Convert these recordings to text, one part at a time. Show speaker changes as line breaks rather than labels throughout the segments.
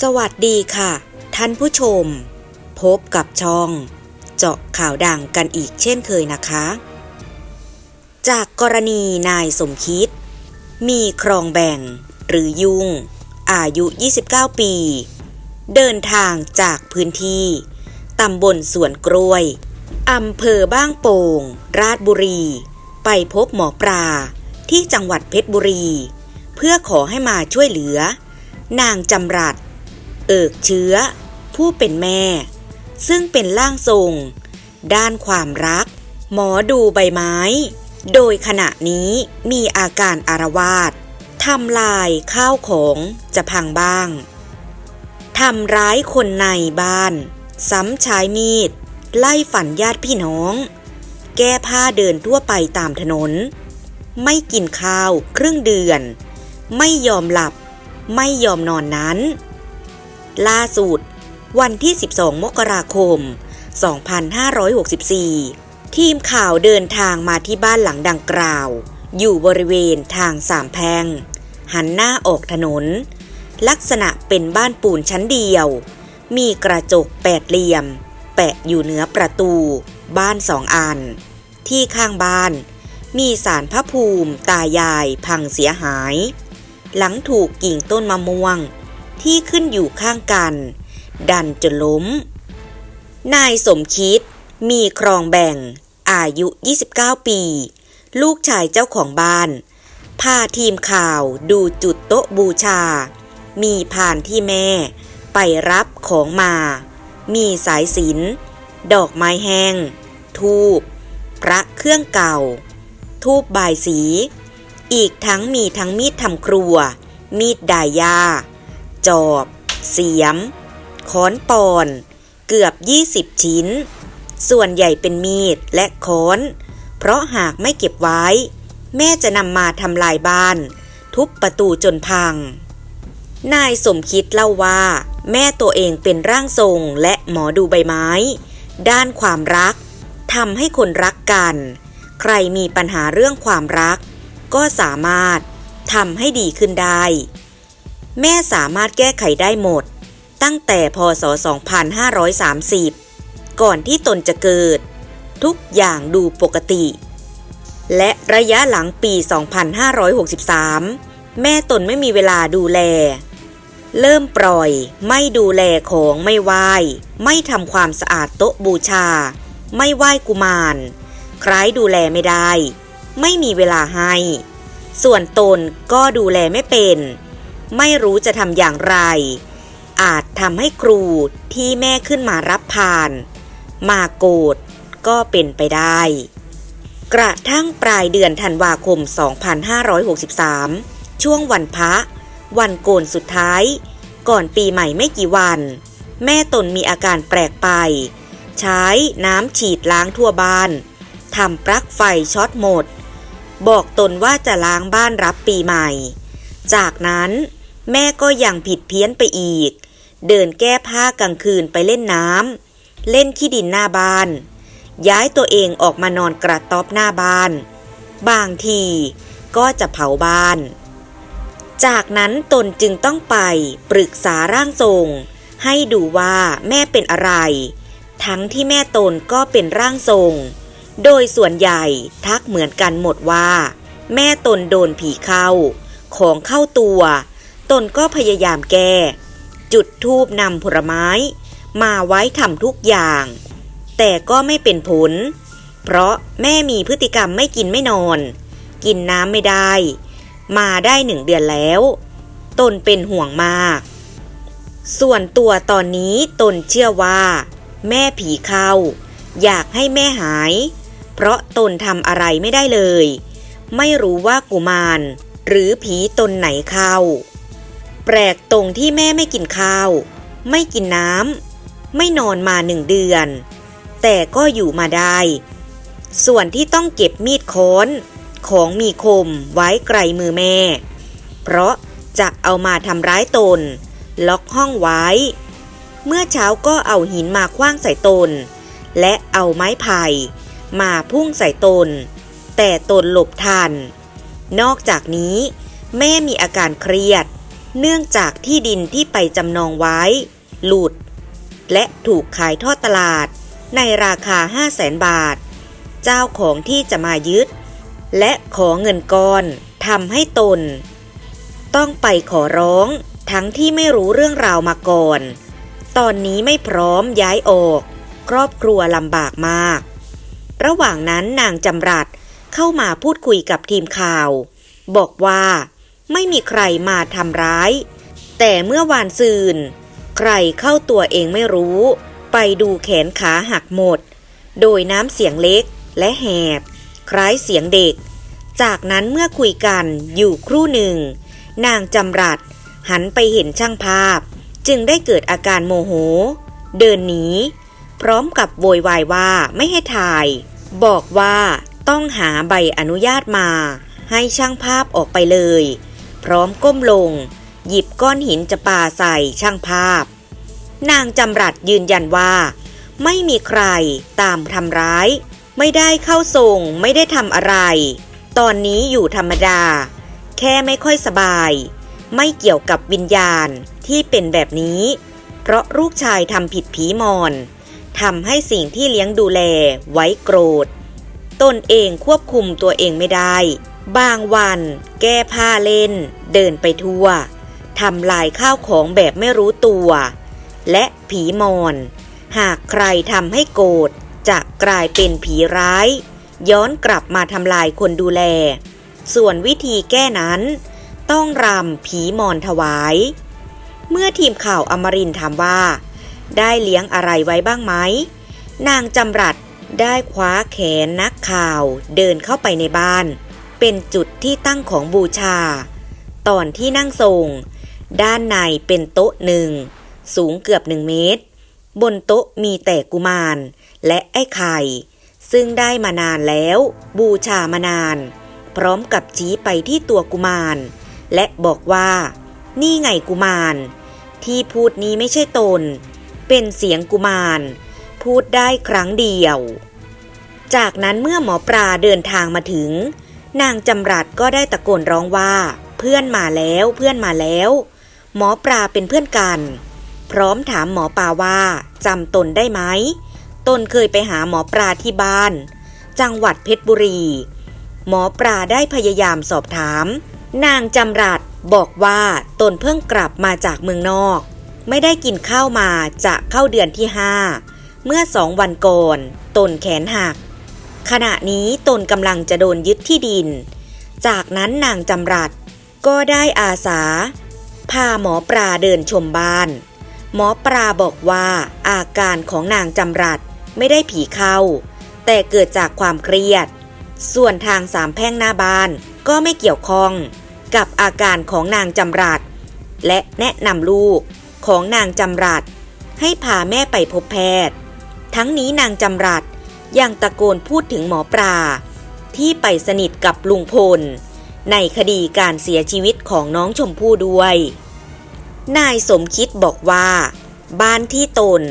สวัสดีค่ะ ท่านผู้ชม พบกับช่อง เจาะข่าวดังกันอีกเช่นเคยนะคะ จากกรณีนายสมคิด มีครองแบ่งหรือยุงอายุ 29 ปี เดินทางจากพื้นที่ตำบลสวนกล้วยอำเภอบ้างโป่ง ราชบุรี ไปพบหมอปลาที่จังหวัดเพชรบุรี เพื่อขอให้มาช่วยเหลือนางจำรัด เอิกเชื้อ ผู้เป็นแม่ ซึ่งเป็นร่างทรง ด้านความรัก หมอดูใบไม้ โดยขณะนี้มีอาการอารวาสทำลายข้าวของจะพังบ้างทำร้ายคนในบ้าน ซ้ำใช้มีด ไล่ฝันญาติพี่น้อง แก้ผ้าเดินทั่วไปตามถนน ไม่กินข้าวครึ่งเดือน ไม่ยอมหลับ ไม่ยอมนอนนั้น ล่าสุด วันที่ 12 มกราคม 2564 ทีมข่าวเดินทางมาที่บ้านหลังดังกล่าว อยู่บริเวณทางสามแพร่งหันหน้าออกถนน ลักษณะเป็นบ้านปูนชั้นเดียว มีกระจกแปดเหลี่ยม แปะอยู่เหนือประตู บ้านสองอัน ที่ข้างบ้าน มีสารพระภูมิ ตายายพังเสียหาย หลังถูกกิ่งต้นมะม่วง ที่ขึ้นอยู่ข้างกัน ดันจนล้ม นายสมคิด มีครองแบ่ง อายุ 29 ปี ลูกชายเจ้าของบ้าน พาทีมข่าวดูจุดโต๊ะบูชา มีผ่านที่แม่ ไปรับของมา มีสายสิญจนดอกไม้แห้ง ทูบ พระเครื่องเก่า ทูบบายสี อีกทั้งมีทั้งมีดทำครัว มีดดายา จอบ เสียม ค้อนปอน เกือบ 20 ชิ้น ส่วนใหญ่เป็นมีดและค้อน เพราะหากไม่เก็บไว้ แม่จะนำมาทำลายบ้าน ทุบประตูจนพัง นายสมคิดเล่าว่า แม่ตัวเองเป็นร่างทรงและหมอดูใบไม้ ด้านความรักทำให้คนรักกัน ใครมีปัญหาเรื่องความรัก ก็สามารถทำให้ดีขึ้นได้ แม่สามารถแก้ไขได้หมด ตั้งแต่พศ 2530 ก่อนที่ตนจะเกิด ทุกอย่างดูปกติ และระยะหลังปี 2563 แม่ตนไม่มีเวลาดูแล เริ่มปล่อยไม่ดูแลของไม่ไหว้ไม่ทำความสะอาดโต๊ะบูชา ไม่ไหว้กุมาร คล้ายดูแลไม่ได้ ไม่มีเวลาให้ ส่วนตนก็ดูแลไม่เป็น ไม่รู้จะทำอย่างไร อาจทำให้ครูที่แม่ขึ้นมารับผ่าน มาโกรธก็เป็นไปได้ กระทั่งปลายเดือนธันวาคม 2563 ช่วงวันพระ วันโกนสุดท้าย ก่อนปีใหม่ไม่กี่วัน แม่ตนมีอาการแปลกไป ใช้น้ำฉีดล้างทั่วบ้านทำปลั๊กไฟช็อตหมด บอกตนว่าจะล้างบ้านรับปีใหม่ จากนั้น แม่ก็ยังผิดเพี้ยนไปอีก เดินแก้ผ้ากลางคืนไปเล่นน้ำเล่นขี้ดินหน้าบ้าน ย้ายตัวเองออกมานอนกระต๊อบหน้าบ้าน บางทีก็จะเผาบ้าน จากนั้นตนจึงต้องไปปรึกษาร่างทรง ให้ดูว่าแม่เป็นอะไร ทั้งที่แม่ตนก็เป็นร่างทรง โดยส่วนใหญ่ทักเหมือนกันหมดว่า แม่ตนโดนผีเข้า ของเข้าตัว ตนก็พยายามแก้จุดทูบนำผลไม้ มาไว้ทำทุกอย่าง แต่ก็ไม่เป็นผล เพราะแม่มีพฤติกรรมไม่กินไม่นอน กินน้ำไม่ได้ มาได้หนึ่งเดือนแล้ว ตนเป็นห่วงมาก ส่วนตัวตอนนี้ตนเชื่อว่า แม่ผีเข้า อยากให้แม่หาย เพราะตนทำอะไรไม่ได้เลย ไม่รู้ว่ากุมาร หรือผีตนไหนเข้า แปลกตรงที่แม่ไม่กินข้าว ไม่กินน้ำไม่นอนมาหนึ่งเดือน แต่ก็อยู่มาได้ ส่วนที่ต้องเก็บมีดค้อนของมีคมไว้ไกลมือแม่ เพราะจะเอามาทำร้ายตน ล็อกห้องไว้ เมื่อเช้าก็เอาหินมาคว้างใส่ตน และเอาไม้ไผ่มาพุ่งใส่ตน แต่ตนหลบทัน นอกจากนี้ แม่มีอาการเครียด เนื่องจากที่ดินที่ไปจำนองไว้ หลุด และถูกขายทอดตลาด ในราคา 5 0 0แสนบาท เจ้าของที่จะมายึด และขอเงินก้อนทำให้ตน ต้องไปขอร้องทั้งที่ไม่รู้เรื่องราวมาก่อน ตอนนี้ไม่พร้อมย้ายออก ครอบครัวลำบากมาก ระหว่างนั้นนางจำรัดเข้ามาพูดคุยกับทีมข่าว บอกว่า ไม่มีใครมาทำร้าย แต่เมื่อวานซืน ใครเข้าตัวเองไม่รู้ ไปดูแขนขาหักหมด โดยน้ำเสียงเล็กและแหบ คล้ายเสียงเด็ก จากนั้นเมื่อคุยกันอยู่ครู่หนึ่ง นางจำรัดหันไปเห็นช่างภาพ จึงได้เกิดอาการโมโห เดินหนีพร้อมกับโวยวายว่าไม่ให้ถ่าย บอกว่าต้องหาใบอนุญาตมา ให้ช่างภาพออกไปเลย พร้อมก้มลง หยิบก้อนหินจะปาใส่ช่างภาพ นางจำรัดยืนยันว่า ไม่มีใครตามทำร้าย ไม่ได้เข้าทรงไม่ได้ทำอะไร ตอนนี้อยู่ธรรมดา แค่ไม่ค่อยสบาย ไม่เกี่ยวกับวิญญาณที่เป็นแบบนี้ เพราะลูกชายทำผิดผีมอนทำให้สิ่งที่เลี้ยงดูแลไว้โกรธ ตนเองควบคุมตัวเองไม่ได้ บางวัน แก้ผ้าเล่น เดินไปทั่วทำลายข้าวของแบบไม่รู้ตัว และผีมอน หากใครทำให้โกรธจะกลายเป็นผีร้าย ย้อนกลับมาทำลายคนดูแล ส่วนวิธีแก้นั้น ต้องรำผีมอนถวาย เมื่อทีมข่าวอมรินถามว่า ได้เลี้ยงอะไรไว้บ้างไหม นางจำรัดได้คว้าแขนนักข่าวเดินเข้าไปในบ้าน เป็นจุดที่ตั้งของบูชา ตอนที่นั่งทรง ด้านในเป็นโต๊ะหนึ่ง สูงเกือบหนึ่งเมตร บนโต๊ะมีแต่กุมาร และไอ้ไข่ ซึ่งได้มานานแล้ว บูชามานาน พร้อมกับชี้ไปที่ตัวกุมาร และบอกว่า นี่ไงกุมาร ที่พูดนี้ไม่ใช่ตน เป็นเสียงกุมาร พูดได้ครั้งเดียว จากนั้นเมื่อหมอปลาเดินทางมาถึง นางจำรัดก็ได้ตะโกนร้องว่า เพื่อนมาแล้วเพื่อนมาแล้ว หมอปลาเป็นเพื่อนกัน พร้อมถามหมอปลาว่าจำตนได้ไหมตนเคยไปหาหมอปลาที่บ้าน จังหวัดเพชรบุรี หมอปลาได้พยายามสอบถาม นางจำรัดบอกว่าตนเพิ่งกลับมาจากเมืองนอก ไม่ได้กินข้าวมาจะเข้าเดือนที่ห้าเมื่อสองวันก่อน ตนแขนหัก ขณะนี้ตนกำลังจะโดนยึดที่ดิน จากนั้นนางจำรัดก็ได้อาสา พาหมอปลาเดินชมบ้าน หมอปลาบอกว่าอาการของนางจำรัดไม่ได้ผีเข้า แต่เกิดจากความเครียด ส่วนทางสามแพร่งหน้าบ้านก็ไม่เกี่ยวข้องกับอาการของนางจำรัดและแนะนำลูกของนางจำรัดให้พาแม่ไปพบแพทย์ ทั้งนี้นางจำรัด ยังตะโกนพูดถึงหมอปลา ที่ไปสนิทกับลุงพล ในคดีการเสียชีวิตของน้องชมพู่ด้วย นายสมคิดบอกว่า บ้านที่ตน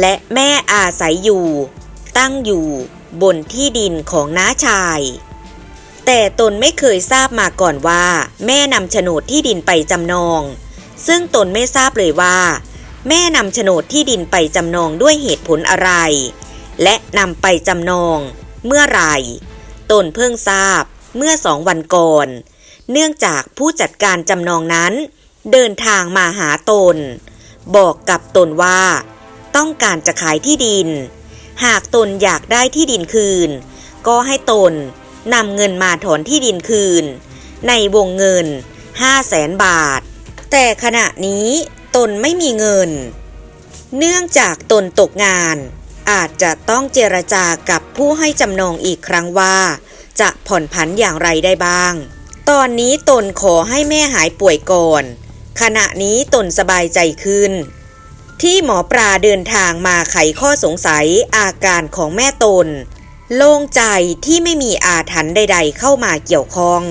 และแม่อาศัยอยู่ ตั้งอยู่บนที่ดินของน้าชาย แต่ตนไม่เคยทราบมาก่อนว่า แม่นำโฉนดที่ดินไปจำนอง ซึ่งตนไม่ทราบเลยว่า แม่นำโฉนดที่ดินไปจำนองด้วยเหตุผลอะไร และนำไปจำนอง เมื่อไหร่ตนเพิ่งทราบเมื่อสองวันก่อน เนื่องจากผู้จัดการจำนองนั้น เดินทางมาหาตน บอกกับตนว่า ต้องการจะขายที่ดิน หากตนอยากได้ที่ดินคืน ก็ให้ตนนำเงินมาถอนที่ดินคืน ในวงเงิน5 0 0แสนบาท แต่ขณะนี้ตนไม่มีเงิน เนื่องจากตนตกงาน อาจจะต้องเจรจากับผู้ให้จำนองอีกครั้งว่า จะผ่อนผันอย่างไรได้บ้าง ตอนนี้ตนขอให้แม่หายป่วยก่อน ขณะนี้ตนสบายใจขึ้น ที่หมอปลาเดินทางมาไขข้อสงสัยอาการของแม่ตน โล่งใจที่ไม่มีอาถรรพ์ใด ๆ เข้ามาเกี่ยวข้อง